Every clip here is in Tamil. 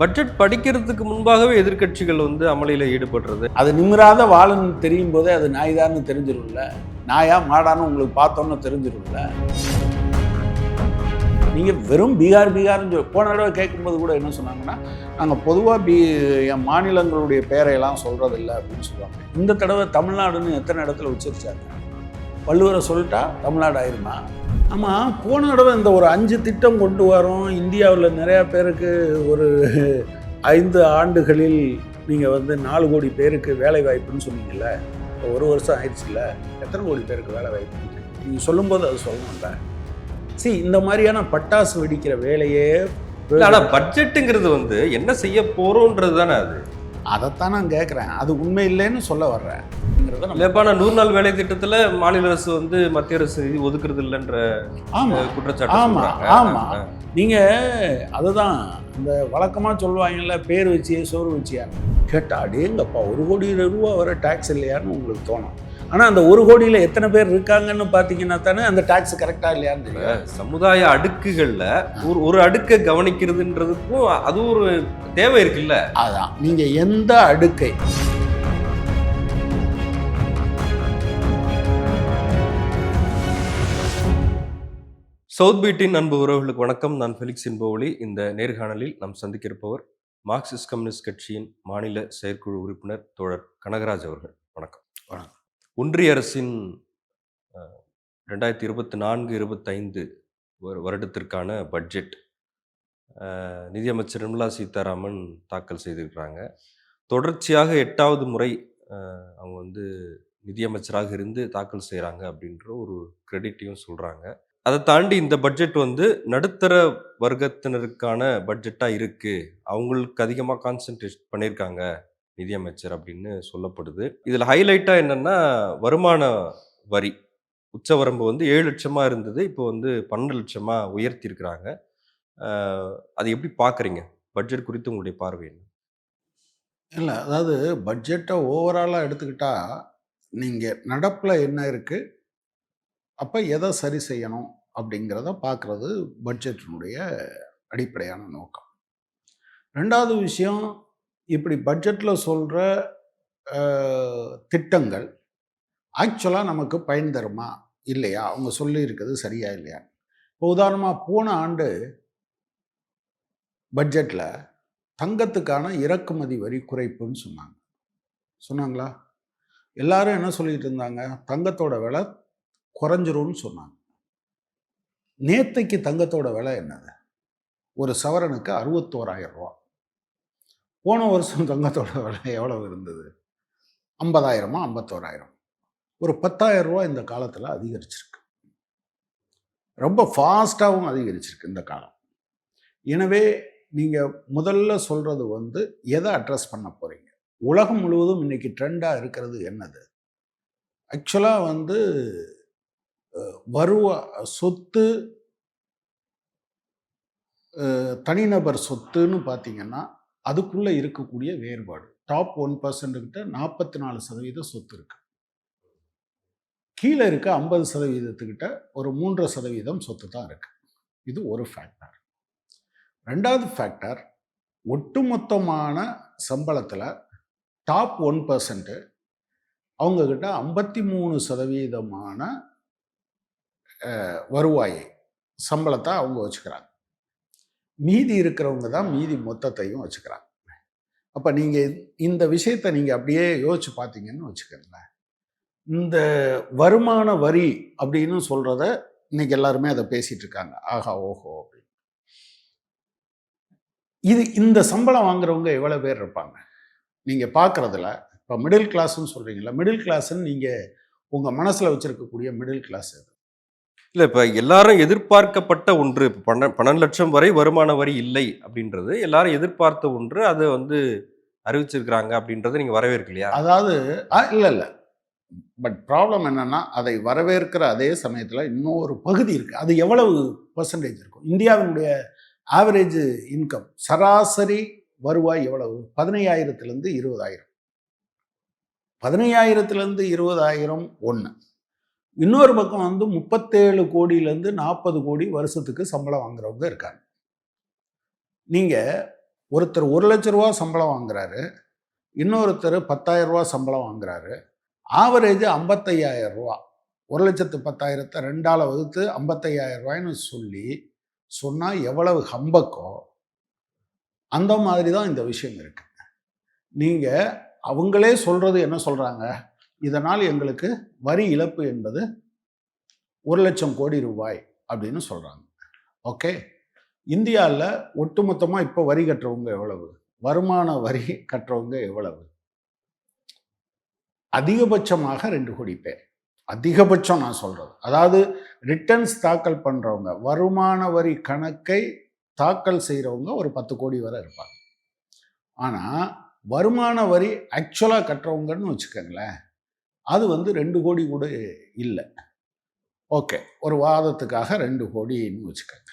பட்ஜெட் படிக்கிறதுக்கு முன்பாகவே எதிர்க்கட்சிகள் வந்து அமளியில் ஈடுபடுறது. அது நிமிராத வாழன் தெரியும் போதே அது நாய்தான்னு தெரிஞ்சிரும்ல. நாயா மாடான்னு உங்களுக்கு பார்த்தோன்னு தெரிஞ்சிரும்ல. நீங்கள் வெறும் பீகார் பீகார்னு போன தடவை கேட்கும்போது கூட என்ன சொன்னாங்கன்னா நாங்கள் பொதுவாக பி என் மாநிலங்களுடைய பெயரையெல்லாம் சொல்கிறதில்ல அப்படின்னு சொல்லுவாங்க. இந்த தடவை தமிழ்நாடுன்னு எத்தனை இடத்துல உச்சரிச்சாங்க? வள்ளுவரை சொல்லிட்டா தமிழ்நாடு ஆயிருமா? ஆமாம் போன தடவை இந்த ஒரு அஞ்சு திட்டம் கொண்டு வரோம். இந்தியாவில் நிறையா பேருக்கு ஒரு ஐந்து ஆண்டுகளில் நீங்கள் வந்து நாலு கோடி பேருக்கு வேலை வாய்ப்புன்னு சொன்னீங்கல்ல இப்போ ஒரு வருஷம் ஆயிடுச்சுல்ல எத்தனை கோடி பேருக்கு வேலை வாய்ப்பு நீங்கள் சொல்லும்போது அது சொல்லணும்ல. see இந்த மாதிரியான பட்டாசு வெடிக்கிற வேலையே இல்ல, ஆனா பட்ஜெட்டுங்கிறது வந்து என்ன செய்ய போறோம்ன்றது தானே அது. அதைத்தான் நான் கேட்குறேன் அது உண்மை இல்லைன்னு சொல்ல வர்றேன். இல்லப்பா நான் நூறு நாள் வேலை திட்டத்துல மாநில அரசு வந்து மத்திய அரசு நிதி ஒதுக்குறது இல்லைன்ற ஆமாம் குற்றச்சாட்டு ஆமா, சொல்றாங்க. ஆமா. நீங்கள் அதுதான் இந்த வழக்கமாக சொல்லுவாங்கல்ல பேர் வச்சியே சோறு வச்சியா. கேட்டா அடேங்கப்பா ஒரு கோடி ரூபா வர டேக்ஸ் இல்லையான்னு உங்களுக்கு தோணும். ஆனால் அந்த ஒரு கோடியில் எத்தனை பேர் இருக்காங்கன்னு பார்த்தீங்கன்னா தானே அந்த டேக்ஸ் கரெக்டாக இல்லையான்னு தெரியும். சமுதாய அடுக்குகள்ல ஒரு ஒரு அடுக்கை கவனிக்கிறதுன்றதுக்கும் அது ஒரு தேவை இருக்குல்ல? அதான். நீங்கள் எந்த அடுக்கை? சவுத் பீட்டின் அன்பு உறவுகளுக்கு வணக்கம். நான் ஃபெலிக்ஸ் இன்போலி இந்த நேர்காணலில் நாம் சந்திக்க இருப்பவர் மார்க்சிஸ்ட் கம்யூனிஸ்ட் கட்சியின் மாநில செயற்குழு உறுப்பினர் தோழர் கனகராஜ் அவர்கள். வணக்கம். வணக்கம். ஒன்றிய அரசின் ரெண்டாயிரத்தி இருபத்தி நான்கு இருபத்தைந்து வரு- வருடத்திற்கான பட்ஜெட் நிதியமைச்சர் நிர்மலா சீதாராமன் தாக்கல் செய்திருக்கிறாங்க. தொடர்ச்சியாக எட்டாவது முறை அவங்க வந்து நிதியமைச்சராக இருந்து தாக்கல் செய்கிறாங்க அப்படின்ற ஒரு கிரெடிட்டையும் சொல்கிறாங்க அதை தாண்டி இந்த பட்ஜெட் வந்து நடுத்தர வர்க்கத்தினருக்கான பட்ஜெட்டாக இருக்குது அவங்களுக்கு அதிகமாக கான்சென்ட்ரேட் பண்ணியிருக்காங்க நிதியமைச்சர் அப்படின்னு சொல்லப்படுது. இதில் ஹைலைட்டாக என்னென்னா வருமான வரி. உச்சவரம்பு வந்து ஏழு லட்சமாக இருந்தது இப்போ வந்து பன்னெண்டு லட்சமாக உயர்த்தியிருக்கிறாங்க அது எப்படி பார்க்குறீங்க பட்ஜெட் குறித்து உங்களுடைய பார்வை என்ன? இல்லை அதாவது பட்ஜெட்டை ஓவராலாக எடுத்துக்கிட்டால் நீங்கள் நடப்பில் என்ன இருக்குது அப்போ எதை சரி செய்யணும்? அப்படிங்கிறத பார்க்குறது பட்ஜெட்டினுடைய அடிப்படையான நோக்கம். ரெண்டாவது விஷயம் இப்படி பட்ஜெட்டில் சொல்கிற திட்டங்கள் ஆக்சுவலாக நமக்கு பயன் தருமா? இல்லையா? அவங்க சொல்லியிருக்கிறது சரியா இல்லையா? இப்போ உதாரணமாக போன ஆண்டு பட்ஜெட்டில் தங்கத்துக்கான இறக்குமதி வரி குறைப்புன்னு சொன்னாங்க. சொன்னாங்களா? எல்லாரும் என்ன சொல்லிட்டு இருந்தாங்க? தங்கத்தோட விலை குறைஞ்சிரும்னு சொன்னாங்க. நேத்தைக்கு தங்கத்தோட விலை என்னது? ஒரு சவரனுக்கு அறுபத்தோராயிரம் ரூபா போன வருஷம் தங்கத்தோட விலை எவ்வளவு இருந்தது? ஐம்பதாயிரமா ஐம்பத்தோராயிரம்? ஒரு பத்தாயிரம் ரூபா இந்த காலத்தில் அதிகரிச்சிருக்கு. ரொம்ப ஃபாஸ்ட்டாகவும் அதிகரிச்சிருக்கு இந்த காலம். எனவே நீங்கள் முதல்ல சொல்கிறது வந்து எதை அட்ரஸ் பண்ண போகிறீங்க உலகம் முழுவதும் இன்னைக்கு ட்ரெண்டாக இருக்கிறது என்னது? ஆக்சுவலாக வந்து வருவ வருவா சொத்து தனிநபர் சொத்துன்னு பார்த்தீங்கன்னா அதுக்குள்ளே இருக்கக்கூடிய வேறுபாடு. டாப் ஒன் பர்சன்ட்கிட்ட நாற்பத்தி நாலு சதவீத சொத்து இருக்கு. கீழே இருக்க ஐம்பது சதவீதத்துக்கிட்ட ஒரு மூன்றரை சதவீதம் சொத்து தான் இருக்கு. இது ஒரு ஃபேக்டர் ரெண்டாவது ஃபேக்டர் ஒட்டுமொத்தமான சம்பளத்தில் டாப் ஒன் பர்சன்ட்டு அவங்கக்கிட்ட ஐம்பத்தி மூணு சதவீதமான வருவாயை சம்பளத்தை அவங்க வச்சுக்கிறாங்க. மீதி இருக்கிறவங்க தான் மீதி மொத்தத்தையும் வச்சுக்கிறாங்க. அப்போ நீங்கள் இந்த விஷயத்தை நீங்கள் அப்படியே யோசிச்சு பார்த்தீங்கன்னு வச்சுக்கோங்களேன். இந்த வருமான வரி அப்படின்னு சொல்கிறத இன்னைக்கு எல்லாருமே அதை பேசிகிட்டு இருக்காங்க. ஆஹா ஓஹோ அப்படின்னு. இது இந்த சம்பளம் வாங்குறவங்க எவ்வளோ பேர் இருப்பாங்க? நீங்கள் பார்க்குறதுல இப்போ மிடில் கிளாஸ்ன்னு சொல்கிறீங்களா மிடில் கிளாஸ்ன்னு நீங்கள் உங்கள் மனசில் வச்சுருக்கக்கூடிய மிடில் கிளாஸ் எது? இல்லை இப்போ எல்லாரும் எதிர்பார்க்கப்பட்ட ஒன்று இப்போ பன்ன பன்னெண்டு லட்சம் வரை வருமான வரி இல்லை அப்படின்றது எல்லாரும் எதிர்பார்த்த ஒன்று அதை வந்து அறிவிச்சிருக்கிறாங்க அப்படின்றத நீங்கள் வரவேற்கலையா? அதாவது இல்லை இல்லை. பட் ப்ராப்ளம் என்னன்னா அதை வரவேற்கிற அதே சமயத்தில் இன்னொரு பகுதி இருக்குது அது எவ்வளவு பர்சன்டேஜ் இருக்கும்? இந்தியாவினுடைய ஆவரேஜ் இன்கம் சராசரி வருவாய் எவ்வளவு? பதினையாயிரத்துலேருந்து இருபதாயிரம். பதினையாயிரத்துலேருந்து இருபதாயிரம் ஒன்று இன்னொரு பக்கம் வந்து முப்பத்தேழு கோடியிலேருந்து நாற்பது கோடி வருஷத்துக்கு சம்பளம் வாங்குறவங்க இருக்காங்க. நீங்கள் ஒருத்தர் ஒரு லட்ச ரூபா சம்பளம் வாங்குறாரு இன்னொருத்தர் பத்தாயிரம் ரூபா சம்பளம் வாங்குறாரு ஆவரேஜ் ஐம்பத்தையாயிரம் ரூபா. ஒரு லட்சத்து பத்தாயிரத்தை ரெண்டால் வகுத்து ஐம்பத்தையாயிரம் ரூபாய்ன்னு சொல்லி சொன்னால் எவ்வளவு ஹம்பக்கோ அந்த மாதிரி தான் இந்த விஷயம் இருக்கு. நீங்கள் அவங்களே சொல்கிறது என்ன சொல்கிறாங்க இதனால் எங்களுக்கு வரி இழப்பு என்பது ஒரு லட்சம் கோடி ரூபாய் அப்படின்னு சொல்கிறாங்க ஓகே? இந்தியாவில் ஒட்டுமொத்தமாக இப்போ வரி கட்டுறவங்க எவ்வளவு? வருமான வரி கட்டுறவங்க எவ்வளவு? அதிகபட்சமாக ரெண்டு கோடி பேர். அதிகபட்சம் நான் சொல்கிறது அதாவது ரிட்டர்ன்ஸ் தாக்கல் பண்ணுறவங்க வருமான வரி கணக்கை தாக்கல் செய்கிறவங்க ஒரு பத்து கோடி வரை இருப்பாங்க. ஆனால் வருமான வரி ஆக்சுவலாக கட்டுறவங்கன்னு வச்சுக்கோங்களேன் அது வந்து ரெண்டு கோடி கூட இல்லை. ஓகே. ஒரு வாதத்துக்காக ரெண்டு கோடின்னு வச்சுக்கோங்க.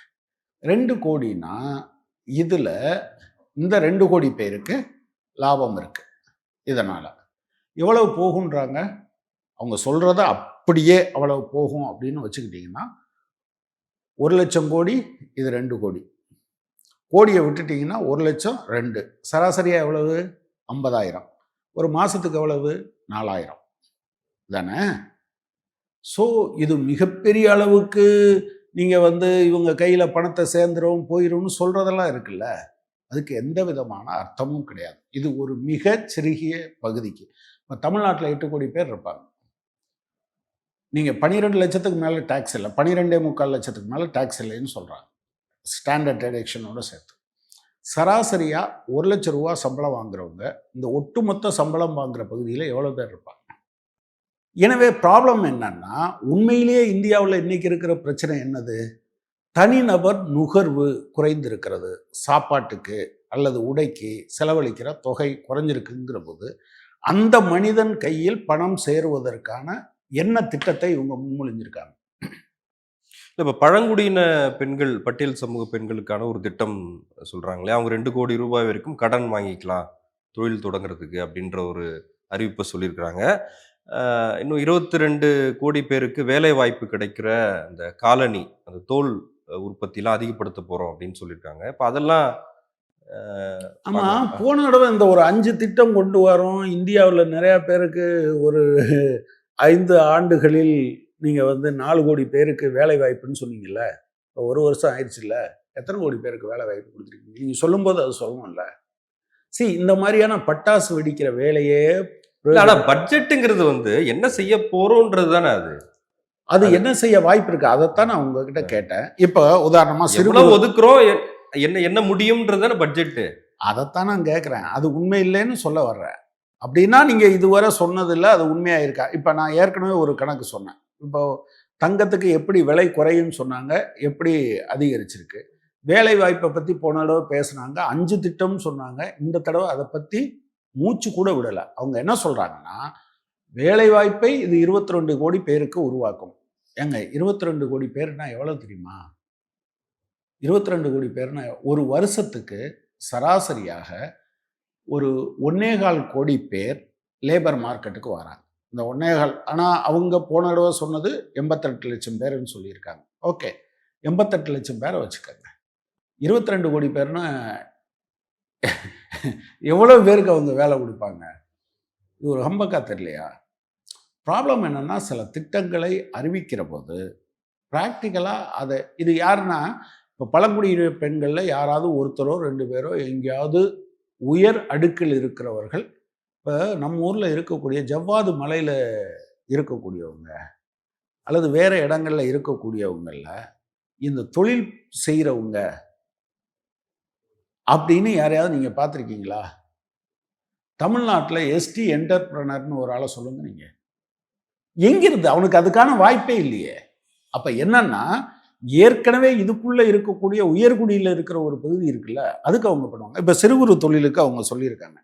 ரெண்டு கோடினா இதில் இந்த ரெண்டு கோடி பேருக்கு லாபம் இருக்குது இதனால். எவ்வளவு போகுன்றாங்க அவங்க சொல்கிறத அப்படியே அவ்வளவு போகும் அப்படின்னு வச்சுக்கிட்டிங்கன்னா ஒரு லட்சம் கோடி இது ரெண்டு கோடி. கோடியை விட்டுட்டிங்கன்னா ஒரு லட்சம் ரெண்டு. சராசரியாக எவ்வளவு? ஐம்பதாயிரம். ஒரு மாதத்துக்கு எவ்வளவு? நாலாயிரம். தானே? ஸோ இது மிகப்பெரிய அளவுக்கு நீங்கள் வந்து இவங்க கையில் பணத்தை சேர்ந்துரும் போயிடும்னு சொல்கிறதெல்லாம் இருக்குல்ல. அதுக்கு எந்த விதமான அர்த்தமும் கிடையாது. இது ஒரு மிக சிறுகிய பகுதிக்கு. இப்போ தமிழ்நாட்டில் எட்டு கோடி பேர் இருப்பாங்க. நீங்கள் பன்னிரெண்டு லட்சத்துக்கு மேலே டேக்ஸ் இல்லை. பன்னிரெண்டே முக்கால் லட்சத்துக்கு மேலே டேக்ஸ் இல்லைன்னு சொல்கிறாங்க ஸ்டாண்டர்ட் டெடெக்ஷனோட சேர்த்து. சராசரியாக ஒரு லட்ச ரூபா சம்பளம் வாங்குறவங்க இந்த ஒட்டுமொத்த சம்பளம் வாங்குற பகுதியில் எவ்வளோ பேர் இருப்பாங்க? எனவே ப்ராப்ளம் என்னன்னா உண்மையிலேயே இந்தியாவில் இன்னைக்கு இருக்கிற பிரச்சனை என்னது? தனிநபர் நுகர்வு குறைந்திருக்கிறது. சாப்பாட்டுக்கு அல்லது உடைக்கு செலவழிக்கிற தொகை குறைஞ்சிருக்குங்கிற போது அந்த மனிதன் கையில் பணம் சேருவதற்கான என்ன திட்டத்தை இவங்க முன்மொழிஞ்சிருக்காங்க? இப்போ பழங்குடியின பெண்கள் பட்டியல் சமூக பெண்களுக்கான ஒரு திட்டம் சொல்கிறாங்களே அவங்க ரெண்டு கோடி ரூபாய் வரைக்கும் கடன் வாங்கிக்கலாம் தொழில் தொடங்குறதுக்கு அப்படின்ற ஒரு அறிவிப்பை சொல்லியிருக்கிறாங்க. இன்னும் இருபத்தி ரெண்டு கோடி பேருக்கு வேலை வாய்ப்பு கிடைக்கிற அந்த காலனி அந்த தோல் உற்பத்திலாம் அதிகப்படுத்த போறோம் அப்படின்னு சொல்லியிருக்காங்க இப்போ அதெல்லாம் ஆஹ் ஆமா பார்க்கலாம். போன தடவை இந்த ஒரு அஞ்சு திட்டம் கொண்டு வரோம். இந்தியாவில் நிறைய பேருக்கு ஒரு ஐந்து ஆண்டுகளில் நீங்க வந்து நாலு கோடி பேருக்கு வேலை வாய்ப்புன்னு சொன்னீங்கல்ல. இப்போ ஒரு வருஷம் ஆயிடுச்சுல்ல. எத்தனை கோடி பேருக்கு வேலை வாய்ப்பு கொடுத்துருக்கீங்க? நீங்க சொல்லும்போது அது சொல்லணும்ல. சி இந்த மாதிரியான பட்டாசு வெடிக்கிற வேலையே ஆனா பட்ஜெட்டுங்கிறது வந்து என்ன செய்ய போறோம்ன்றது தானே அது. அது என்ன செய்ய வாய்ப்பு இருக்கு? அதைத்தான் நான் உங்ககிட்ட கேட்டேன். இப்போ உதாரணமா சிறு எவ்வளவு ஒதுக்குறோம்? என்ன என்ன முடியும்ன்றது தானே பட்ஜெட் அதைத்தான் நான் கேட்குறேன் அது உண்மை இல்லைன்னு சொல்ல வர்றேன். அப்படின்னா நீங்கள் இதுவரை சொன்னதில்ல அது உண்மையாக இருக்கா? இப்போ நான் ஏற்கனவே ஒரு கணக்கு சொன்னேன். இப்போ தங்கத்துக்கு எப்படி விலை குறையும்னு சொன்னாங்க எப்படி அதிகரிச்சிருக்கு? வேலை வாய்ப்பை பற்றி போன தடவை பேசுனாங்க அஞ்சு திட்டம்னு சொன்னாங்க. இந்த தடவை அதை பற்றி மூச்சு கூட விடலை. அவங்க என்ன சொல்கிறாங்கன்னா வேலைவாய்ப்பை இது இருபத்தி ரெண்டு கோடி பேருக்கு உருவாக்கும். ஏங்க இருபத்தி ரெண்டு கோடி பேர்னா எவ்வளோ தெரியுமா? இருபத்தி ரெண்டு கோடி பேர்னா ஒரு வருஷத்துக்கு சராசரியாக ஒரு ஒன்னேகால் கோடி பேர் லேபர் மார்க்கெட்டுக்கு வராங்க. இந்த ஒன்னேகால் ஆனால் அவங்க போன தடவை சொன்னது எண்பத்தெட்டு லட்சம் பேர்னு சொல்லியிருக்காங்க. ஓகே எண்பத்தெட்டு லட்சம் பேரை வச்சுக்கோங்க. இருபத்தி ரெண்டு கோடி பேர்னா எவ்வளோ பேருக்கு அவங்க வேலை கொடுப்பாங்க? இது ஒரு ஹம்பக்கா தெரியலையா? ப்ராப்ளம் என்னென்னா சில திட்டங்களை அறிவிக்கிற போது ப்ராக்டிக்கலாக அதை இது யாருன்னா இப்போ பழங்குடியின பெண்களில் யாராவது ஒருத்தரோ ரெண்டு பேரோ எங்கேயாவது உயர் அடுக்கில் இருக்கிறவர்கள் இப்போ நம்ம ஊரில் இருக்கக்கூடிய ஜவ்வாது மலையில் இருக்கக்கூடியவங்க அல்லது வேறு இடங்களில் இருக்கக்கூடியவங்களில் இந்த தொழில் செய்கிறவங்க அப்படின்னு யாரையாவது நீங்கள் பார்த்துருக்கீங்களா? தமிழ்நாட்டில் எஸ்டி என்டர்பிரனர்னு ஒரு ஆளை சொல்லுங்க நீங்கள் எங்கிருந்து? அவனுக்கு அதுக்கான வாய்ப்பே இல்லையே. அப்போ என்னன்னா ஏற்கனவே இதுக்குள்ளே இருக்கக்கூடிய உயர்குடியில் இருக்கிற ஒரு பகுதி இருக்குல்ல அதுக்கு அவங்க பண்ணுவாங்க. இப்போ சிறு குறு தொழிலுக்கு அவங்க சொல்லியிருக்காங்க.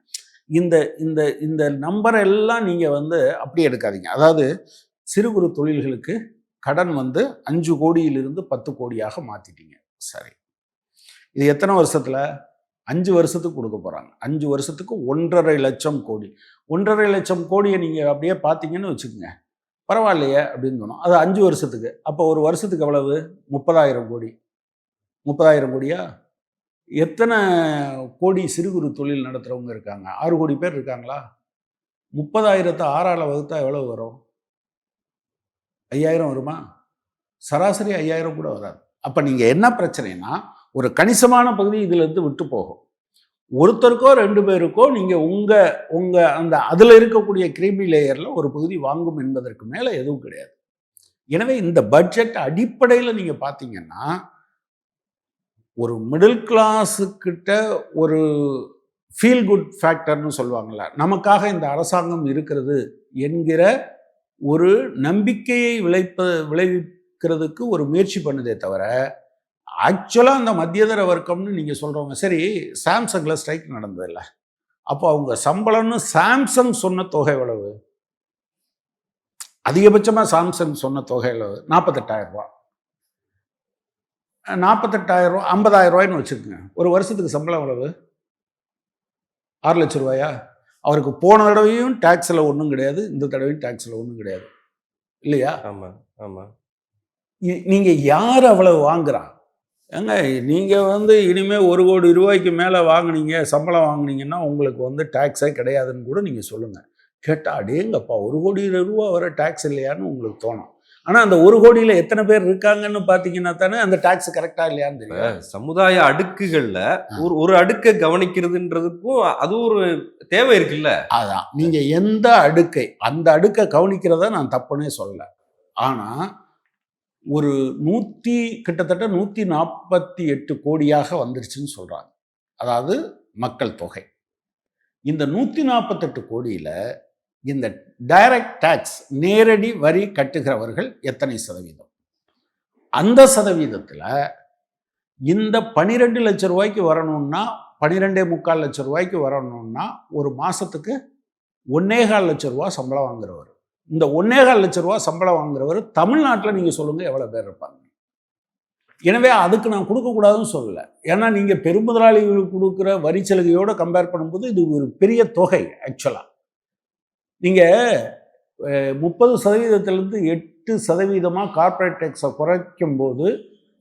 இந்த இந்த இந்த நம்பரை எல்லாம் நீங்கள் வந்து அப்படியே எடுக்காதீங்க. அதாவது சிறு குறு தொழில்களுக்கு கடன் வந்து அஞ்சு கோடியிலிருந்து பத்து கோடியாக மாற்றிட்டீங்க சரி. இது எத்தனை வருஷத்தில்? அஞ்சு வருஷத்துக்கு கொடுக்க போகிறாங்க அஞ்சு வருஷத்துக்கு ஒன்றரை லட்சம் கோடி. ஒன்றரை லட்சம் கோடியை நீங்கள் அப்படியே பார்த்தீங்கன்னு வச்சுக்கோங்க. பரவாயில்லையே அப்படின்னு சொன்னோம் அது அஞ்சு வருஷத்துக்கு. அப்போ ஒரு வருஷத்துக்கு எவ்வளவு? முப்பதாயிரம் கோடி. முப்பதாயிரம் கோடியா? எத்தனை கோடி சிறு குறு தொழில் நடத்துகிறவங்க இருக்காங்க? ஆறு கோடி பேர் இருக்காங்களா? முப்பதாயிரத்தை ஆறால் வகுத்தா எவ்வளோ வரும்? ஐயாயிரம் வருமா? சராசரி ஐயாயிரம் கூட வராது. அப்போ நீங்கள் என்ன பிரச்சனைனா ஒரு கணிசமான பகுதி இதிலிருந்து விட்டு போகும். ஒருத்தருக்கோ ரெண்டு பேருக்கோ நீங்கள் உங்கள் உங்கள் அந்த அதில் இருக்கக்கூடிய கிரீமி லேயரில் ஒரு பகுதி வாங்கும் என்பதற்கு மேலே எதுவும் கிடையாது. எனவே இந்த பட்ஜெட் அடிப்படையில் நீங்கள் பார்த்தீங்கன்னா ஒரு மிடில் கிளாஸுக்கிட்ட ஒரு ஃபீல் குட் ஃபேக்டர்னு சொல்லுவாங்கள்ல நமக்காக இந்த அரசாங்கம் இருக்கிறது என்கிற ஒரு நம்பிக்கையை விளைப்ப விளைவிக்கிறதுக்கு ஒரு முயற்சி பண்ணுதே தவிர ஆக்சுவலாக அந்த மத்தியதர வர்க்கம்னு நீங்கள் சொல்கிறவங்க சரி சாம்சங்கில் ஸ்ட்ரைக் நடந்ததில்ல. அப்போ அவங்க சம்பளம்னு சாம்சங் சொன்ன தொகை எவ்வளவு? அதிகபட்சமாக சாம்சங் சொன்ன தொகை எவ்வளவு? நாற்பத்தெட்டாயிரம் ரூபா நாற்பத்தெட்டாயிரம் ரூபா ஐம்பதாயிரம் ரூபாய்னு வச்சுக்கோங்க. ஒரு வருஷத்துக்கு சம்பளம் எவ்வளவு? ஆறு லட்ச ரூபாயா? அவருக்கு போன தடவையும் டேக்ஸில் ஒன்றும் கிடையாது இந்த தடவையும் டேக்ஸில் ஒன்றும் கிடையாது. இல்லையா? ஆமாம் ஆமாம் இ- நீங்க யார் அவ்வளவு வாங்குறா ஏங்க நீங்க வந்து இனிமே ஒரு கோடி ரூபாய்க்கு மேல வாங்குனீங்க சம்பளம் வாங்குனீங்கன்னா உங்களுக்கு வந்து டேக்ஸே கிடையாதுன்னு கூட நீங்க சொல்லுங்க. கேட்டா அடேங்கப்பா ஒரு கோடி ரூபா வர டேக்ஸ் இல்லையான்னு உங்களுக்கு தோணும். ஆனா அந்த ஒரு கோடியில எத்தனை பேர் இருக்காங்கன்னு பாத்தீங்கன்னா தானே அந்த டேக்ஸ் கரெக்டா இல்லையான்னு தெரியும். சமுதாய அடுக்குகள்ல ஒரு ஒரு அடுக்கை கவனிக்கிறதுன்றதுக்கும் அது ஒரு தேவை இருக்குல்ல? அதான். நீங்க எந்த அடுக்கை அந்த அடுக்கை கவனிக்கிறத நான் தப்புன்னே சொல்லல. ஆனா ஒரு நூற்றி கிட்டத்தட்ட நூற்றி நாற்பத்தி எட்டு கோடியாக வந்துருச்சுன்னு சொல்கிறாங்க அதாவது மக்கள் தொகை. இந்த நூற்றி நாற்பத்தெட்டு கோடியில் இந்த டைரக்ட் டேக்ஸ் நேரடி வரி கட்டுகிறவர்கள் எத்தனை சதவீதம்? அந்த சதவீதத்தில் இந்த பனிரெண்டு லட்சம் ரூபாய்க்கு வரணும்னா பன்னிரெண்டே முக்கால் லட்சம் ரூபாய்க்கு வரணும்னா ஒரு மாசத்துக்கு ஒன்னேகால் லட்சம் ரூபா சம்பளம் வாங்குறவர். இந்த ஒன்னேகால் லட்சம் ரூபா சம்பளம் வாங்குறவர் தமிழ்நாட்டில் நீங்கள் சொல்லுங்கள் எவ்வளோ பேர் இருப்பாங்க. எனவே அதுக்கு நான் கொடுக்கக்கூடாதுன்னு சொல்லலை. ஏன்னா நீங்கள் பெருமுதலாளிகளுக்கு கொடுக்குற வரி சலுகையோடு கம்பேர் பண்ணும்போது இது ஒரு பெரிய தொகை ஆக்சுவலாக நீங்கள் முப்பது சதவீதத்திலேருந்து எட்டு சதவீதமாக கார்ப்பரேட் டேக்ஸை குறைக்கும் போது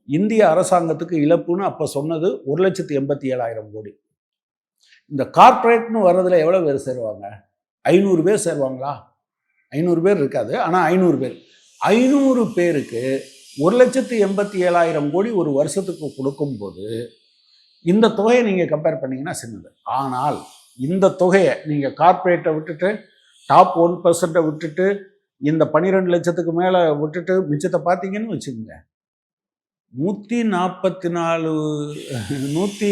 இந்திய அரசாங்கத்துக்கு இழப்புன்னு அப்போ சொன்னது ஒரு லட்சத்து எண்பத்தி ஏழாயிரம் கோடி. இந்த கார்ப்பரேட்னு வர்றதுல எவ்வளோ பேர் சேருவாங்க? ஐநூறு பேர் சேருவாங்களா? ஐநூறு பேர் இருக்காது ஆனால் ஐநூறு பேர். ஐநூறு பேருக்கு ஒரு லட்சத்து எண்பத்தி ஏழாயிரம் கோடி ஒரு வருஷத்துக்கு கொடுக்கும்போது இந்த தொகையை நீங்கள் கம்பேர் பண்ணீங்கன்னா சின்னது. ஆனால் இந்த தொகையை நீங்கள் கார்ப்பரேட்டை விட்டுட்டு டாப் ஒன் பர்சன்ட்டை விட்டுட்டு இந்த பன்னிரெண்டு லட்சத்துக்கு மேலே விட்டுட்டு மிச்சத்தை பார்த்தீங்கன்னு வச்சுக்கோங்க. நூற்றி நாற்பத்தி நாலு நூற்றி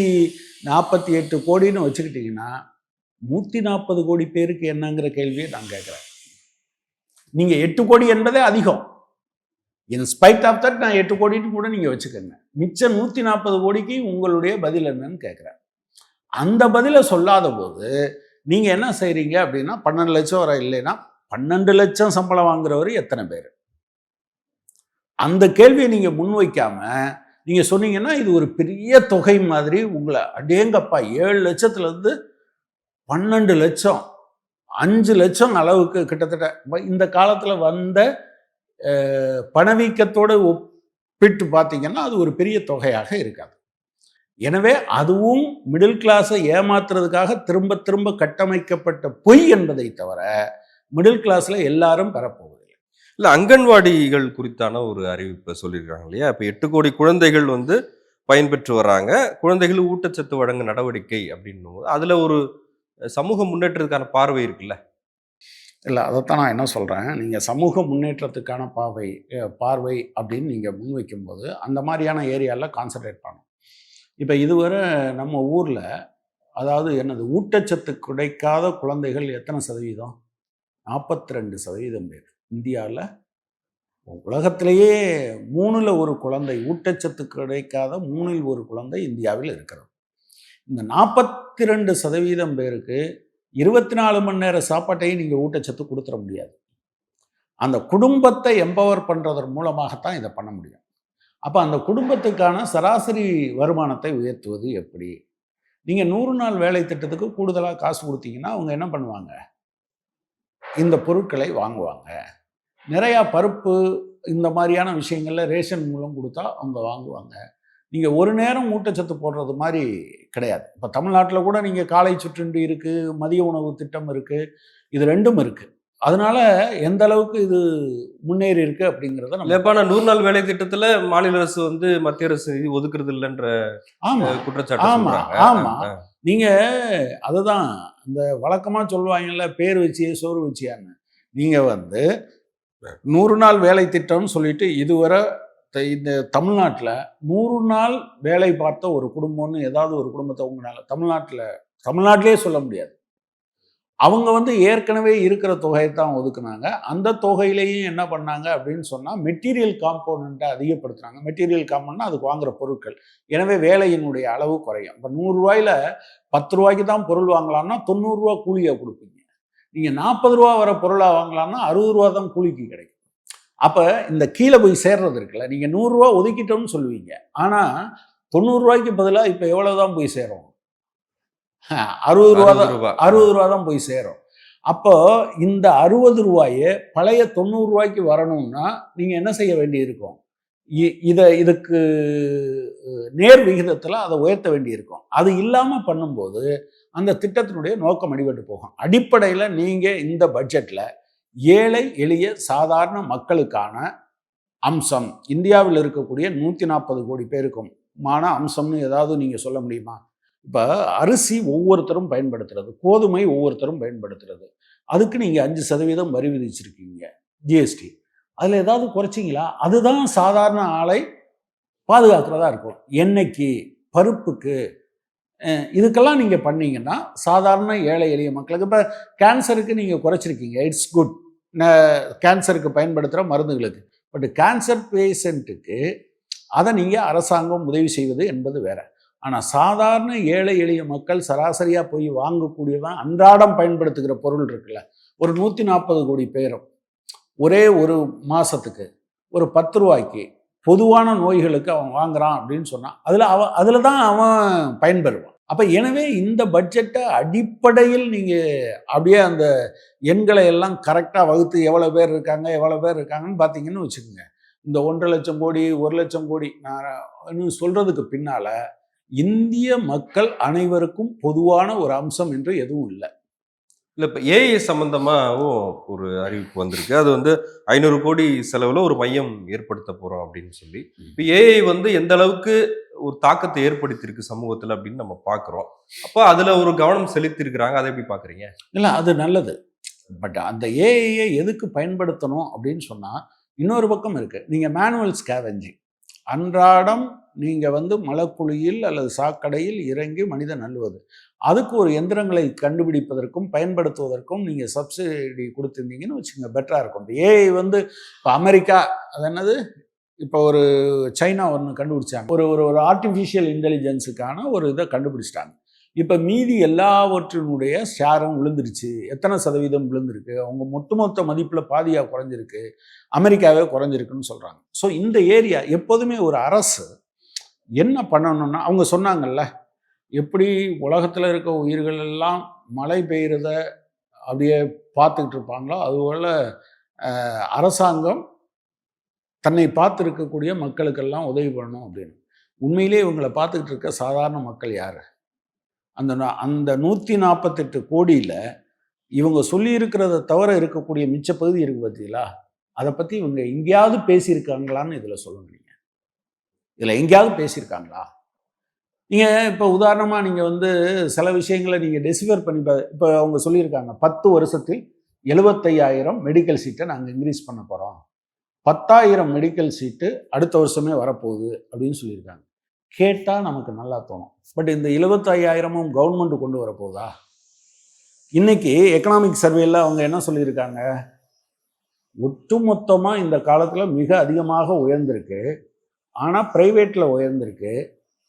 நாற்பத்தி எட்டு கோடின்னு வச்சுக்கிட்டிங்கன்னா நூற்றி நாற்பது கோடி பேருக்கு என்னங்கிற கேள்வியை நான் கேட்குறேன். நீங்கள் எட்டு கோடி என்பதே அதிகம். இன் ஸ்பைட் ஆஃப் தட் நான் எட்டு கோடின்னு கூட நீங்கள் வச்சுக்கோங்க. மிச்சம் நூற்றி நாற்பது கோடிக்கு உங்களுடைய பதில் என்னன்னு கேட்குறேன் அந்த பதிலை சொல்லாத போது நீங்கள் என்ன செய்கிறீங்க அப்படின்னா பன்னெண்டு லட்சம் வர இல்லைன்னா பன்னெண்டு லட்சம் சம்பளம் வாங்குறவர் எத்தனை பேர்? அந்த கேள்வியை நீங்கள் முன்வைக்காம நீங்கள் சொன்னீங்கன்னா இது ஒரு பெரிய தொகை மாதிரி உங்களை அடேங்கப்பா ஏழு லட்சத்துலேருந்து பன்னெண்டு லட்சம் அஞ்சு லட்சம் அளவுக்கு கிட்டத்தட்ட. வ- இந்த காலத்தில் வந்த பணவீக்கத்தோடு ஒப்பிட்டு பார்த்தீங்கன்னா அது ஒரு பெரிய தொகையாக இருக்காது. எனவே அதுவும் மிடில் கிளாஸை ஏமாத்துறதுக்காக திரும்ப திரும்ப கட்டமைக்கப்பட்ட பொய் என்பதை தவிர மிடில் கிளாஸில் எல்லாரும் பெறப்போவதில்லை. இல்லை அங்கன்வாடிகள் குறித்தான ஒரு அறிவிப்பை சொல்லியிருக்காங்க இல்லையா? இப்போ எட்டு கோடி குழந்தைகள் வந்து பயன்பெற்று வராங்க. குழந்தைகள் ஊட்டச்சத்து வழங்க நடவடிக்கை அப்படின்னும் போது அதில் ஒரு சமூக முன்னேற்றத்துக்கான பார்வை இருக்குல்ல? இல்லை அதைத்தான் நான் என்ன சொல்கிறேன் நீங்கள் சமூக முன்னேற்றத்துக்கான பார்வை பார்வை அப்படின்னு நீங்கள் முன்வைக்கும்போது அந்த மாதிரியான ஏரியாவில் கான்சன்ட்ரேட் பண்ணணும். இப்போ இதுவரை நம்ம ஊரில் அதாவது என்னது ஊட்டச்சத்து கிடைக்காத குழந்தைகள் எத்தனை சதவீதம்? நாற்பத்தி ரெண்டு சதவீதம் பேர். இந்தியாவில் உலகத்திலேயே மூணில் ஒரு குழந்தை ஊட்டச்சத்து கிடைக்காத மூணில் ஒரு குழந்தை இந்தியாவில் இருக்கிறது இந்த நாற்பத்தி ரெண்டு சதவீதம் பேருக்கு இருபத்தி நாலு மணி நேர சாப்பாட்டையும் நீங்கள் ஊட்டச்சத்து கொடுத்துட முடியாது. அந்த குடும்பத்தை எம்பவர் பண்ணுறதன் மூலமாகத்தான் இதை பண்ண முடியும். அப்போ அந்த குடும்பத்துக்கான சராசரி வருமானத்தை உயர்த்துவது எப்படி? நீங்கள் நூறு நாள் வேலை திட்டத்துக்கு கூடுதலாக காசு கொடுத்தீங்கன்னா அவங்க என்ன பண்ணுவாங்க? இந்த பொருட்களை வாங்குவாங்க. நிறையா பருப்பு இந்த மாதிரியான விஷயங்களில் ரேஷன் மூலம் கொடுத்தா அவங்க வாங்குவாங்க. நீங்கள் ஒரு நேரம் ஊட்டச்சத்து போடுறது மாதிரி கிடையாது. இப்போ தமிழ்நாட்டில் கூட நீங்கள் காலை சுற்றுண்டி இருக்குது மதிய உணவு திட்டம் இருக்குது இது ரெண்டும் இருக்குது அதனால எந்த அளவுக்கு இது முன்னேறி இருக்கு அப்படிங்கிறத நம்ம நான் நூறு நாள் வேலை திட்டத்துல மாநில அரசு வந்து மத்திய அரசு நிதி ஒதுக்குறது இல்லைன்ற ஆமா. குற்றச்சாட்டு ஆமா, சொல்றாங்க. ஆமா. ஆ, நீங்க அதுதான் இந்த வழக்கமா சொல்லுவாங்கல்ல பேர் வச்சியே சோறு வச்சியான்னு நீங்க வந்து நூறு நாள் வேலை திட்டம்னு சொல்லிட்டு இதுவரை இந்த தமிழ்நாட்டில் நூறு நாள் வேலை பார்த்த ஒரு குடும்பம்னு ஏதாவது ஒரு குடும்பத்தை உங்களால் தமிழ்நாட்டில் தமிழ்நாட்டிலே சொல்ல முடியாது. அவங்க வந்து ஏற்கனவே இருக்கிற தொகையை தான் ஒதுக்குனாங்க. அந்த தொகையிலையும் என்ன பண்ணாங்க அப்படின்னு சொன்னால் மெட்டீரியல் காம்போனண்ட்டை அதிகப்படுத்துனாங்க மெட்டீரியல் காம்போனா அதுக்கு வாங்குற பொருட்கள். எனவே வேலையினுடைய அளவு குறையும். இப்போ நூறுரூவாயில் பத்து ரூபாய்க்கு தான் பொருள் வாங்கலாம்னா தொண்ணூறுரூவா கூலியாக கொடுப்பீங்க. நீங்கள் நாற்பது ரூபா வர பொருளாக வாங்கலாம்னா அறுபது ரூபா தான் கூலிக்கு கிடைக்கும். அப்போ இந்த கீழே போய் சேர்றது இருக்குல்ல நீங்கள் நூறுரூவா ஒதுக்கிட்டோம்னு சொல்லுவீங்க. ஆனால் தொண்ணூறுரூவாய்க்கு பதிலாக இப்போ எவ்வளோ தான் போய் சேரும்? அறுபது ரூபா தான் அறுபது ரூபா. தான் போய் சேரும். அப்போ இந்த அறுபது ரூபாயை பழைய தொண்ணூறு ரூபாய்க்கு வரணும்னா நீங்க என்ன செய்ய வேண்டியிருக்கும் இத இதுக்கு நேர் விகிதத்தில் அதை உயர்த்த வேண்டியிருக்கும் அது இல்லாமல் பண்ணும்போது அந்த திட்டத்தினுடைய நோக்கம் அடிபட்டு போகும். அடிப்படையில் நீங்கள் இந்த பட்ஜெட்டில் ஏழை எளிய சாதாரண மக்களுக்கான அம்சம். இந்தியாவில் இருக்கக்கூடிய நூற்றி நாற்பது கோடி பேருக்கும் மான அம்சம்னு ஏதாவது நீங்கள் சொல்ல முடியுமா? இப்போ அரிசி ஒவ்வொருத்தரும் பயன்படுத்துறது கோதுமை ஒவ்வொருத்தரும் பயன்படுத்துறது. அதுக்கு நீங்கள் அஞ்சு சதவீதம் வரி விதிச்சிருக்கீங்க ஜிஎஸ்டி அதில் ஏதாவது குறைச்சிங்களா? அதுதான் சாதாரண ஆளை பாதுகாக்கிறதா இருக்கும். எண்ணெய்க்கு பருப்புக்கு. இதுக்கெல்லாம் நீங்கள் பண்ணீங்கன்னா சாதாரண ஏழை எளிய மக்களுக்கு இப்போ கேன்சருக்கு நீங்கள் குறைச்சிருக்கீங்க இட்ஸ் குட் கேன்சருக்கு பயன்படுத்துகிற மருந்துகளுக்கு. பட் கேன்சர் பேஷண்ட்டுக்கு அதை நீங்கள் அரசாங்கம் உதவி செய்வது என்பது வேற. ஆனால் சாதாரண ஏழை எளிய மக்கள் சராசரியாக போய் வாங்கக்கூடியவன் அன்றாடம் பயன்படுத்துகிற பொருள் இருக்குல்ல ஒரு நூற்றி நாற்பது கோடி பேரும் ஒரே ஒரு மாதத்துக்கு ஒரு பத்து ரூபாய்க்கு பொதுவான நோய்களுக்கு அவன் வாங்குறான் அப்படின்னு சொன்னான். அதில் அவன் அதில் தான் அவன் பயன்பெறுவான். அப்போ எனவே இந்த பட்ஜெட்டை அடிப்படையில் நீங்கள் அப்படியே அந்த எண்களை எல்லாம் கரெக்டாக வகுத்து எவ்வளோ பேர் இருக்காங்க எவ்வளோ பேர் இருக்காங்கன்னு பார்த்தீங்கன்னு வச்சுக்கோங்க. இந்த ஒன்றரை லட்சம் கோடி ஒரு லட்சம் கோடி நான் சொல்கிறதுக்கு பின்னால் இந்திய மக்கள் அனைவருக்கும் பொதுவான ஒரு அம்சம் என்று எதுவும் இல்லை. இல்ல இப்ப ஏஐ சம்பந்தமாவும் ஒரு அறிவிப்பு வந்திருக்கு. அது வந்து ஐநூறு கோடி செலவுல ஒரு மையம் ஏற்படுத்த போறோம் அப்படின்னு சொல்லி. இப்ப ஏஐ வந்து எந்த அளவுக்கு ஒரு தாக்கத்தை ஏற்படுத்தியிருக்கு சமூகத்தில் அப்படின்னு நம்ம பார்க்குறோம். அப்போ அதில் ஒரு கவனம் செலுத்தியிருக்கிறாங்க. அதை எப்படி பார்க்குறீங்க? இல்லை அது நல்லது. பட் அந்த ஏஐயை எதுக்கு பயன்படுத்தணும் அப்படின்னு சொன்னால் இன்னொரு பக்கம் இருக்குது நீங்கள் மேனுவல் ஸ்கேவெஞ்சிங் அன்றாடம் நீங்கள் வந்து மலக்குழியில் அல்லது சாக்கடையில் இறங்கி மனிதன் அள்ளுவது அதுக்கு ஒரு எந்திரங்களை கண்டுபிடிப்பதற்கும் பயன்படுத்துவதற்கும் நீங்கள் சப்சிடி கொடுத்துருந்தீங்கன்னு வச்சுக்கோங்க. பெட்டராக இருக்கும். ஏஐ வந்து இப்போ அமெரிக்கா அது என்னது? இப்போ ஒரு சைனா ஒன்று கண்டுபிடிச்சாங்க. ஒரு ஒரு ஒரு ஆர்டிஃபிஷியல் இன்டெலிஜென்ஸுக்கான ஒரு இதை கண்டுபிடிச்சிட்டாங்க. இப்போ மீதி எல்லாவற்றினுடைய ஷேரும் விழுந்துருச்சு. எத்தனை சதவீதம் விழுந்திருக்கு? அவங்க ஒட்டுமொத்த மதிப்பில் பாதியாக குறைஞ்சிருக்கு. அமெரிக்காவே குறைஞ்சிருக்குன்னு சொல்கிறாங்க ஸோ இந்த ஏரியா எப்போதுமே ஒரு அரசு என்ன பண்ணணும்னா அவங்க சொன்னாங்கல்ல எப்படி உலகத்தில் இருக்க உயிர்கள் எல்லாம் மழை பெய்கிறத அப்படியே பார்த்துக்கிட்டு இருப்பாங்களோ அதுபோல் அரசாங்கம் தன்னை பார்த்துருக்கக்கூடிய மக்களுக்கெல்லாம் உதவி பண்ணணும் அப்படின்னு. உண்மையிலே இவங்களை பார்த்துக்கிட்டு இருக்க சாதாரண மக்கள் யார்? அந்த அந்த நூற்றி நாற்பத்தெட்டு கோடியில் இவங்க சொல்லியிருக்கிறத தவிர இருக்கக்கூடிய மிச்ச பகுதி இருக்கு பார்த்தீங்களா அதை பற்றி இவங்க எங்கேயாவது பேசியிருக்காங்களான்னு இதில் சொல்லுங்க நீங்கள் இதில் எங்கேயாவது பேசியிருக்காங்களா? நீங்கள் இப்போ உதாரணமாக நீங்கள் வந்து சில விஷயங்களை நீங்கள் டெசிஃபர் பண்ணி இப்போ அவங்க சொல்லியிருக்காங்க பத்து வருஷத்தில் எழுபத்தையாயிரம் மெடிக்கல் சீட்டை நாங்கள் இன்க்ரீஸ் பண்ண போகிறோம் பத்தாயிரம் மெடிக்கல் சீட்டு அடுத்த வருஷமே வரப்போகுது அப்படின்னு சொல்லியிருக்காங்க. கேட்டால் நமக்கு நல்லா தோணும். பட் இந்த எழுபத்தையாயிரமும் கவர்மெண்ட் கொண்டு வரப்போகுதா இன்னைக்கு எக்கனாமிக் சர்வேல அவங்க என்ன சொல்லியிருக்காங்க? ஒட்டுமொத்தமாக இந்த காலத்தில் மிக அதிகமாக உயர்ந்திருக்கு. ஆனால் ப்ரைவேட்டில் உயர்ந்திருக்கு.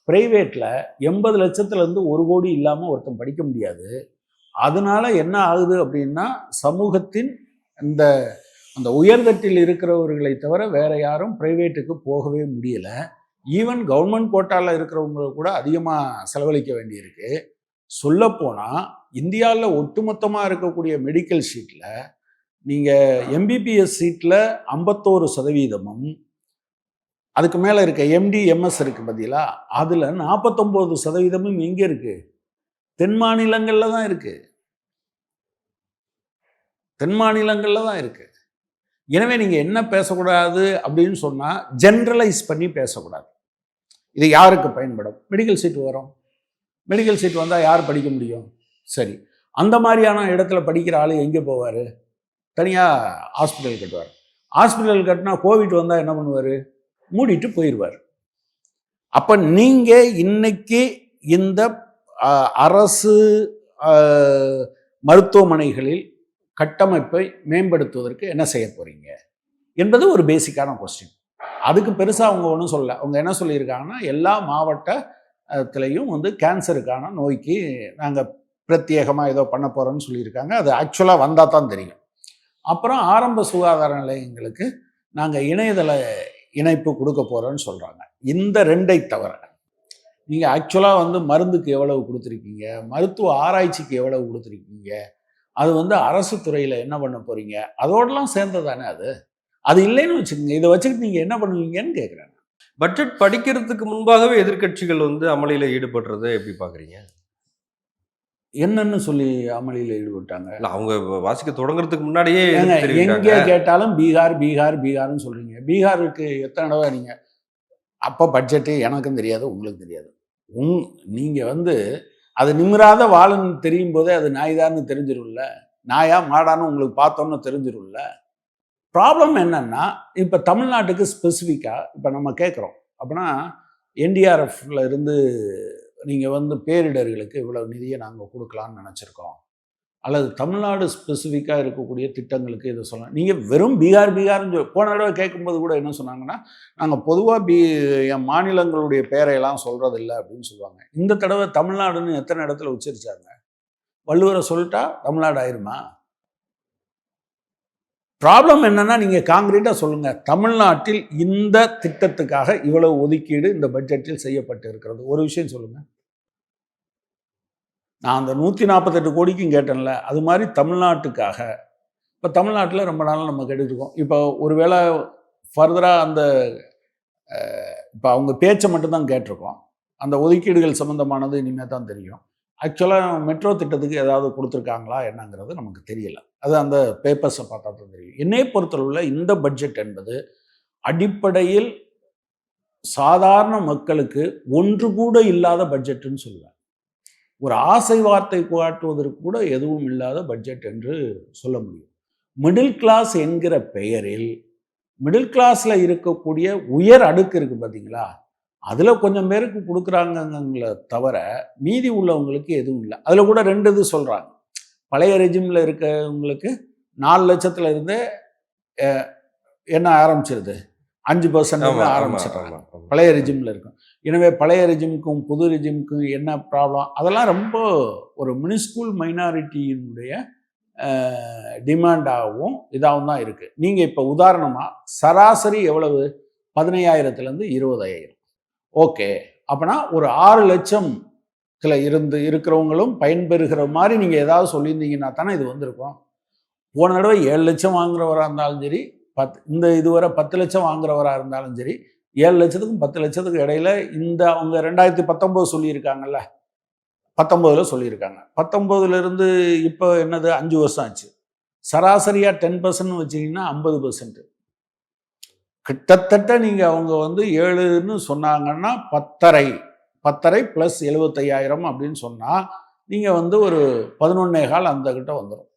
ப்ரைவேட்டில் எண்பது லட்சத்துலேருந்து ஒரு கோடி இல்லாமல் ஒருத்தன் படிக்க முடியாது. அதனால என்ன ஆகுது அப்படின்னா சமூகத்தின் இந்த அந்த உயர்தட்டில் இருக்கிறவர்களை தவிர வேற யாரும் ப்ரைவேட்டுக்கு போகவே முடியல. ஈவன் கவர்மெண்ட் கோட்டாவில் இருக்கிறவங்க கூட அதிகமாக செலவழிக்க வேண்டியிருக்கு. சொல்லப்போனால் இந்தியாவில் ஒட்டுமொத்தமாக இருக்கக்கூடிய மெடிக்கல் சீட்டில் நீங்கள் எம்பிபிஎஸ் சீட்டில் ஐம்பத்தோரு சதவீதமும் அதுக்கு மேலே இருக்க எம்டி எம்எஸ் இருக்குது பார்த்தீங்களா அதில் நாற்பத்தொம்போது சதவீதமும் எங்கே இருக்குது தென் மாநிலங்களில் தான் இருக்குது தென் மாநிலங்களில் தான் இருக்குது எனவே நீங்கள் என்ன பேசக்கூடாது அப்படின்னு சொன்னால் ஜென்ரலைஸ் பண்ணி பேசக்கூடாது. இது யாருக்கு பயன்படும்? மெடிக்கல் சீட் வரும். மெடிக்கல் சீட் வந்தால் யார் படிக்க முடியும்? சரி. அந்த மாதிரியான இடத்துல படிக்கிற ஆள் எங்கே போவார்? தனியாக ஹாஸ்பிட்டல் கட்டுவார். ஹாஸ்பிட்டல் கட்டினா கோவிட் வந்தால் என்ன பண்ணுவார்? மூடிட்டு போயிடுவார் அப்போ நீங்கள் இன்னைக்கு இந்த அரசு மருத்துவமனைகளில் கட்டமைப்பை மேம்படுத்துவதற்கு என்ன செய்ய போகிறீங்க என்பது ஒரு பேசிக்கான கொஸ்டின் அதுக்கு பெருசாக அவங்க ஒன்றும் சொல்லலை. அவங்க என்ன சொல்லியிருக்காங்கன்னா எல்லா மாவட்டத்திலையும் வந்து கேன்சருக்கான நோய்க்கு நாங்கள் பிரத்யேகமாக ஏதோ பண்ண போகிறோம்னு சொல்லியிருக்காங்க. அது ஆக்சுவலாக வந்தால் தான் தெரியும். அப்புறம் ஆரம்ப சுகாதார நிலையங்களுக்கு நாங்கள் இணையதள இணைப்பு கொடுக்க போகிறோன்னு சொல்கிறாங்க இந்த ரெண்டை தவிர நீங்கள் ஆக்சுவலாக வந்து மருந்துக்கு எவ்வளவு கொடுத்துருக்கீங்க? மருத்துவ ஆராய்ச்சிக்கு எவ்வளவு கொடுத்துருக்கீங்க? அது வந்து அரசு துறையில் என்ன பண்ண போகிறீங்க அதோடலாம் சேர்ந்தது தானே அது? அது இல்லைன்னு வச்சுக்கோங்க. இதை வச்சுக்கிட்டு நீங்கள் என்ன பண்ணுவீங்கன்னு கேட்குறேன் பட்ஜெட் படிக்கிறதுக்கு முன்பாகவே எதிர்க்கட்சிகள் வந்து அமளியில் ஈடுபடுறதை எப்படி பார்க்குறீங்க? என்னன்னு சொல்லி அமளியில் ஈடுபட்டாங்க. இல்லை அவங்க வாசிக்க தொடங்குறதுக்கு முன்னாடியே எங்கே கேட்டாலும் பீகார் பீகார் பீகார்னு சொல்றீங்க. பீகாருக்கு எத்தனை தடவை நீங்க அப்போ பட்ஜெட்டு எனக்கும் தெரியாது உங்களுக்கு தெரியாது. உங் நீங்க வந்து அது நிமிராத வாழுன்னு தெரியும் போதே அது நாய்தான்னு தெரிஞ்சிரும்ல. நாயா மாடான்னு உங்களுக்கு பார்த்தோன்னு தெரிஞ்சிரும்ல. ப்ராப்ளம் என்னன்னா இப்போ தமிழ்நாட்டுக்கு ஸ்பெசிஃபிக்காக இப்போ நம்ம கேட்குறோம் அப்படின்னா என்டிஆர்எஃப்ல இருந்து நீங்கள் வந்து பேரிடர்களுக்கு இவ்வளோ நிதியை நாங்கள் கொடுக்கலான்னு நினச்சிருக்கோம். அல்லது தமிழ்நாடு ஸ்பெசிஃபிக்காக இருக்கக்கூடிய திட்டங்களுக்கு இதை சொல்லலாம். நீங்கள் வெறும் பீகார் பீகார்னு சொல் போன தடவை கேட்கும்போது கூட என்ன சொன்னாங்கன்னா நாங்கள் பொதுவாக பீ என் மாநிலங்களுடைய பேரையெல்லாம் சொல்கிறதில்ல அப்படின்னு சொல்லுவாங்க. இந்த தடவை தமிழ்நாடுன்னு எத்தனை இடத்துல உச்சரித்தாங்க வள்ளுவரை சொல்லிட்டா தமிழ்நாடு ஆயிருமா? ப்ராப்ளம் என்னன்னா நீங்கள் காங்கிரீட்டாக சொல்லுங்கள் தமிழ்நாட்டில் இந்த திட்டத்துக்காக இவ்வளவு ஒதுக்கீடு இந்த பட்ஜெட்டில் செய்யப்பட்டு இருக்கிறது ஒரு விஷயம் சொல்லுங்கள் நான் அந்த நூற்றி நாற்பத்தெட்டு கோடிக்கும் கேட்டேன்ல அது மாதிரி தமிழ்நாட்டுக்காக. இப்போ தமிழ்நாட்டில் ரொம்ப நாள் நம்ம கேட்டுருக்கோம் இப்போ ஒருவேளை ஃபர்தராக அந்த இப்போ அவங்க பேச்சை மட்டும்தான் கேட்டிருக்கோம். அந்த ஒதுக்கீடுகள் சம்மந்தமானது இனிமேல் தான் தெரியும். ஆக்சுவலாக மெட்ரோ திட்டத்துக்கு ஏதாவது கொடுத்துருக்காங்களா என்னங்கிறது நமக்கு தெரியல. அது அந்த பேப்பர்ஸை பார்த்தா தான் தெரியும். என்னை பொறுத்தளவில் இந்த பட்ஜெட் என்பது அடிப்படையில் சாதாரண மக்களுக்கு ஒன்று கூட இல்லாத பட்ஜெட்டுன்னு சொல்லுவேன். ஒரு ஆசை வார்த்தை காட்டுவதற்கு கூட எதுவும் இல்லாத பட்ஜெட் என்று சொல்ல முடியும். மிடில் கிளாஸ் என்கிற பெயரில் மிடில் கிளாஸில் இருக்கக்கூடிய உயர் அடுக்கு இருக்கு பார்த்தீங்களா அதில் கொஞ்சம் பேருக்கு கொடுக்குறாங்கங்கள தவிர மீதி உள்ளவங்களுக்கு எதுவும் இல்லை. அதில் கூட ரெண்டு இது சொல்கிறாங்க பழைய ரெஜிமில் இருக்கவங்களுக்கு நாலு லட்சத்துல இருந்து என்ன ஆரம்பிச்சிருது? அஞ்சு பர்சன்ட் ஆரம்பிச்சிடுறாங்க. பழைய ரெஜிமில் இருக்கும் எனவே பழைய ரெஜிமுக்கும் புது ரெஜிமுக்கும் என்ன ப்ராப்ளம் அதெல்லாம் ரொம்ப ஒரு மினிஸ்கூல் மைனாரிட்டியினுடைய டிமாண்டாகவும் இதாகவும் தான் இருக்குது நீங்கள் இப்போ உதாரணமாக சராசரி எவ்வளவு? பதினையாயிரத்துலேருந்து இருபதாயிரம். ஓகே. அப்போனா ஒரு ஆறு லட்சம்ல இருந்து இருக்கிறவங்களும் பயன்பெறுகிற மாதிரி நீங்கள் ஏதாவது சொல்லியிருந்தீங்கன்னா தானே இது வந்திருக்கும். போன தடவை ஏழு லட்சம் வாங்குறவராக இருந்தாலும் சரி பத் இந்த இதுவரை பத்து லட்சம் வாங்குறவராக இருந்தாலும் சரி ஏழு லட்சத்துக்கும் பத்து லட்சத்துக்கு இடையில இந்த அவங்க ரெண்டாயிரத்தி பத்தொம்போது சொல்லியிருக்காங்கல்ல. பத்தொம்போதில் சொல்லியிருக்காங்க. பத்தொம்போதுலேருந்து இப்போ என்னது? அஞ்சு வருஷம் ஆச்சு. சராசரியாக டென் பர்சன்ட் வச்சிங்கன்னா ஐம்பது பர்சன்ட் கிட்டத்தட்ட நீங்கள் அவங்க வந்து ஏழுன்னு சொன்னாங்கன்னா பத்தரை. பத்தரை ப்ளஸ் எழுபத்தையாயிரம் அப்படின்னு சொன்னால் நீங்கள் வந்து ஒரு பதினொன்னே கால் அந்த கிட்ட வந்துடும்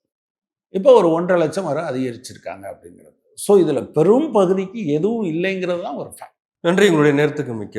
இப்போ ஒரு ஒன்றரை லட்சம் வரை அதிகரிச்சிருக்காங்க அப்படிங்கிறது. ஸோ இதில் பெரும் பகுதிக்கு எதுவும் இல்லைங்கிறது தான் ஒரு ஃபேக்ட் நன்றி. உங்களுடைய நேரத்துக்கு மிக்க